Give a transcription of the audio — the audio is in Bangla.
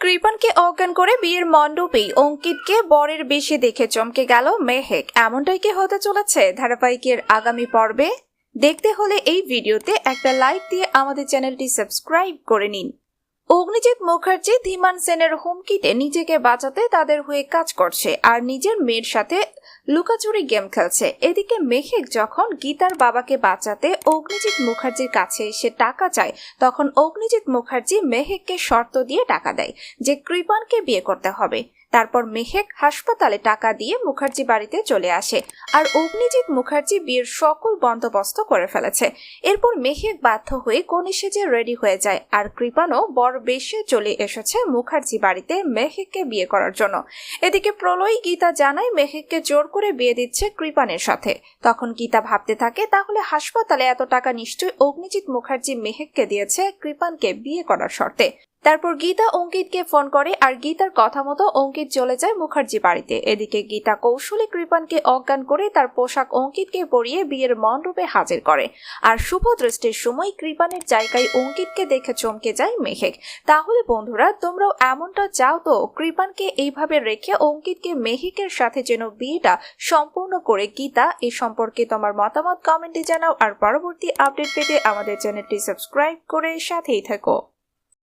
কৃপনকে অজ্ঞান করে বিয়ের মণ্ডপেই অঙ্কিতকে বরের বেশি দেখে চমকে গেল মেহেক। এমনটাই কি হতে চলেছে? ধারাবাহিকের আগামী পর্বে দেখতে হলে এই ভিডিওতে একটা লাইক দিয়ে আমাদের চ্যানেলটি সাবস্ক্রাইব করে নিন। অগ্নিজিৎ মুখার্জি ধীমান সেনের হুমকিতে নিজেকে বাঁচাতে তাদের হয়ে কাজ করছে আর নিজের মেয়ের সাথে লুকাচুরি গেম খেলছে। এদিকে মেহেক যখন গীতার বাবাকে বাঁচাতে অগ্নিজিৎ মুখার্জির কাছে এসে টাকা চায়, তখন অগ্নিজিৎ মুখার্জি মেহেককে শর্ত দিয়ে টাকা দেয় যে কৃপানকে বিয়ে করতে হবে। তারপর মেহেক হাসপাতালে টাকা দিয়ে মুখার্জি বাড়িতে চলে আসে আর অগ্নিজিৎ মুখার্জি বিয়ের সকল বন্দোবস্ত করে ফেলেছে। এরপর মেহেক বাধ্য হয়ে কনে সেজে রেডি হয়ে যায় আর কৃপানও বর বেশে চলে এসেছে মুখার্জি বাড়িতে মেহেককে বিয়ে করার জন্য। এদিকে প্রলয় গীতা জানায় মেহেককে জোর করে বিয়ে দিচ্ছে কৃপানের সাথে। তখন গীতা ভাবতে থাকে, তাহলে হাসপাতালে এত টাকা নিশ্চয়ই অগ্নিজিৎ মুখার্জি মেহেককে দিয়েছে কৃপানকে বিয়ে করার শর্তে। তারপর গীতা অঙ্কিতকে ফোন করে আর গীতার কথা মতো অঙ্কিত চলে যায় মুখার্জি বাড়িতে। এদিকে গীতা কৌশলে কৃপানকে অজ্ঞান করে তার পোশাক অঙ্কিতকে পরিয়ে বিয়ের মণ্ডপে হাজির করে। আর শুভ দৃষ্টির সময় কৃপানের জায়গায় অঙ্কিতকে দেখে চমকে যায় মেহেক। তাহলে বন্ধুরা, তোমরাও এমনটা চাও তো, কৃপানকে এইভাবে রেখে অঙ্কিতকে মেহেকের সাথে যেন বিয়েটা সম্পূর্ণ করে গীতা, এ সম্পর্কে তোমার মতামত কমেন্টে জানাও। আর পরবর্তী আপডেট পেতে আমাদের চ্যানেলটি সাবস্ক্রাইব করে সাথেই থেকো।